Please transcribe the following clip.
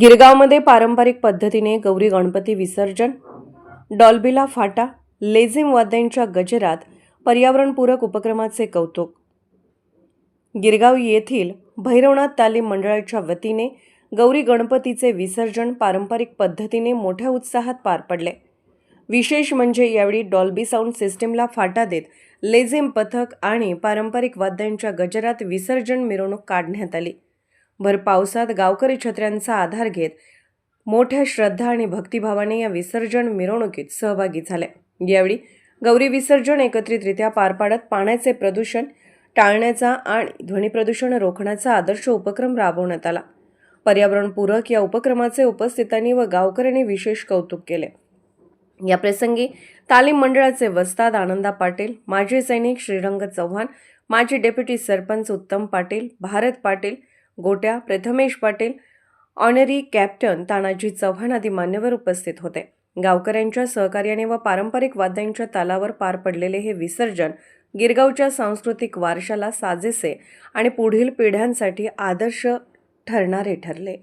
गिरगावमध्ये पारंपरिक पद्धतीने गौरी गणपती विसर्जन डॉल्बिला फाटा लेझिम वाद्यांच्या गजरात पर्यावरणपूरक उपक्रमाचे कौतुक. गिरगाव येथील भैरवनाथ तालीम मंडळाच्या वतीने गौरी गणपतीचे विसर्जन पारंपरिक पद्धतीने मोठ्या उत्साहात पार पडले. विशेष म्हणजे यावेळी डॉल्बी साऊंड सिस्टीमला फाटा देत लेझिम पथक आणि पारंपरिक वाद्यांच्या गजरात विसर्जन मिरवणूक काढण्यात आली. भर पावसात गावकरी छत्र्यांचा आधार घेत मोठ्या श्रद्धा आणि भक्तिभावाने या विसर्जन मिरवणुकीत सहभागी झाले. यावेळी गौरी विसर्जन एकत्रितरित्या पार पाडत पाण्याचे प्रदूषण टाळण्याचा आणि ध्वनी प्रदूषण रोखण्याचा आदर्श उपक्रम राबवण्यात आला. पर्यावरणपूरक या उपक्रमाचे उपस्थितांनी व गावकऱ्यांनी विशेष कौतुक केले. या प्रसंगी तालीम मंडळाचे वस्ताद आनंदा पाटील माजी सैनिक श्रीरंग चव्हाण माजी deputy sarpanch Uttam Patil Bharat Patil Gotya Prathamesh Patil honorary captain Tanaji Chavan आदी मान्यवर उपस्थित होते. गावकऱ्यांच्या सहकार्याने व पारंपरिक वाद्यांच्या तालावर पार पडलेले हे विसर्जन गिरगावच्या सांस्कृतिक वारशाला साजेसे आणि पुढील पिढ्यांसाठी आदर्श ठरणारे ठरले.